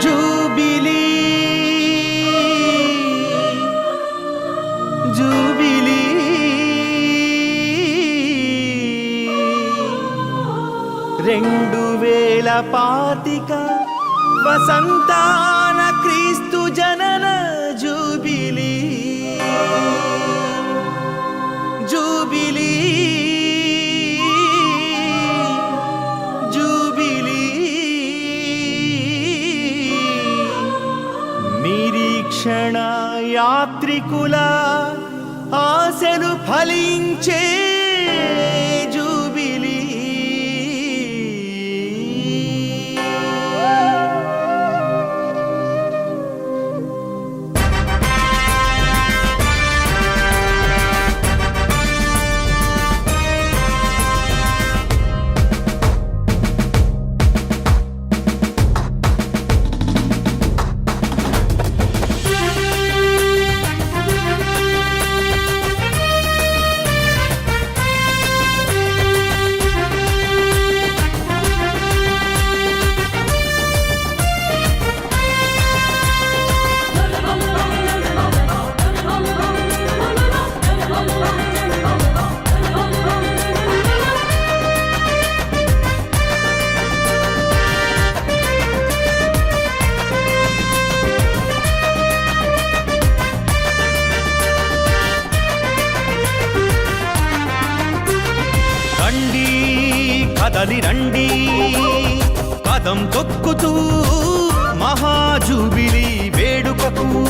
Jubilee. Jubilee. రెండు వేల పాతిక వసంతాన క్రీస్తు జన నిరీక్షణ యాత్రికుల ఆశలు ఫలించే రండి కదలి రండి. కదం తొక్కుతూ మహాజూబిలి వేడుకకు.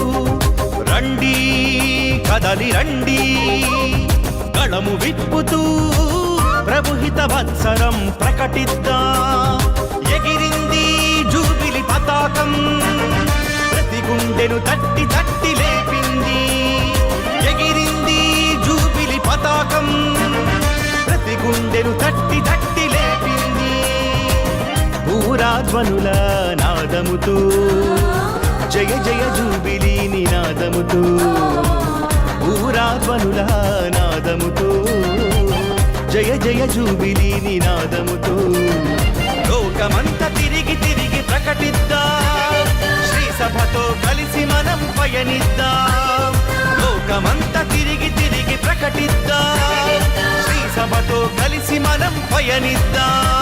రండి కదలి రండి. గళము విప్పుతూ ప్రభుహిత వత్సరం ప్రకటిద్దా. ఎగిరింది జూబిలి పతాకం. ప్రతి గుండెను తట్టి తట్టి ధ్వనుల నాదముతో. జయ జయ జూబిలి నినాదముతో. ఊరాధ్వనుల నాదముతో. జయ జయ జూబిలి నినాదముతో. లోకమంత తిరిగి తిరిగి ప్రకటిద్దాం. శ్రీ సభతో కలిసి మనం పయనిద్దాం. లోకమంత తిరిగి తిరిగి ప్రకటిద్దాం. శ్రీ సభతో కలిసి మనం పయనిద్దాం.